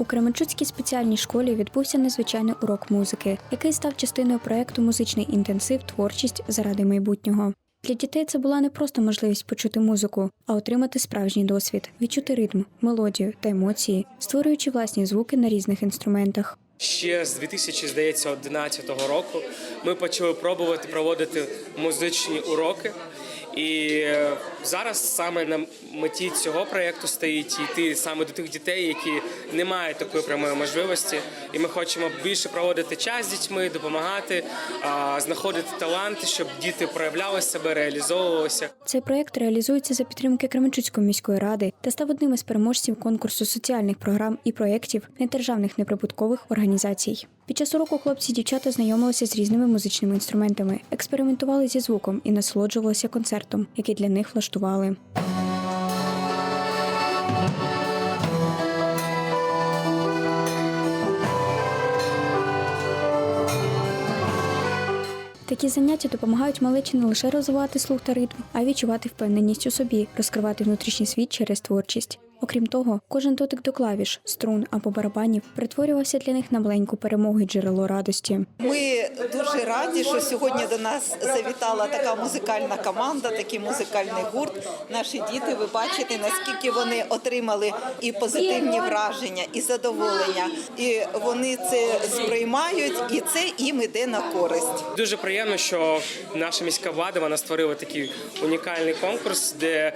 У Кременчуцькій спеціальній школі відбувся незвичайний урок музики, який став частиною проекту Музичний інтенсив Творчість заради майбутнього. Для дітей це була не просто можливість почути музику, а отримати справжній досвід, відчути ритм, мелодію та емоції, створюючи власні звуки на різних інструментах. Ще з 2011 року ми почали пробувати проводити музичні уроки. І е, зараз саме на меті цього проєкту стоїть йти саме до тих дітей, які не мають такої прямої можливості. І ми хочемо більше проводити час з дітьми, допомагати, знаходити таланти, щоб діти проявляли себе, реалізовувалися. Цей проект реалізується за підтримки Кременчуцької міської ради та став одним із переможців конкурсу соціальних програм і проєктів недержавних неприбуткових організацій. Під час уроку хлопці і дівчата знайомилися з різними музичними інструментами, експериментували зі звуком і насолоджувалися концертом, який для них влаштували. Такі заняття допомагають малечі не лише розвивати слух та ритм, а й відчувати впевненість у собі, розкривати внутрішній світ через творчість. Окрім того, кожен дотик до клавіш, струн або барабанів перетворювався для них на маленьку перемогу й джерело радості. Ми дуже раді, що сьогодні до нас завітала така музикальна команда, такий музикальний гурт. Наші діти, ви бачите, наскільки вони отримали і позитивні враження, і задоволення. І вони це сприймають, і це їм іде на користь. Дуже приємно, що наша міська влада вона створила такий унікальний конкурс, де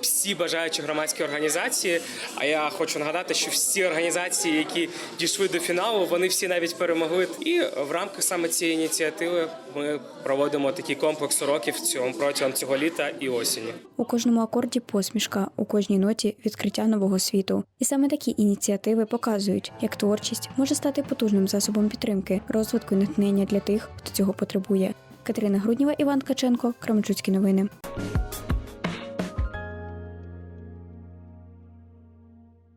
всі бажаючі громадські організації. А я хочу нагадати, що всі організації, які дійшли до фіналу, вони всі навіть перемогли. І в рамках саме цієї ініціативи ми проводимо такий комплекс уроків цьому протягом цього літа і осені. У кожному акорді посмішка, у кожній ноті відкриття нового світу. І саме такі ініціативи показують, як творчість може стати потужним засобом підтримки, розвитку і натхнення для тих, хто цього потребує. Катерина Грудніва, Іван Ткаченко, Кременчуцькі новини.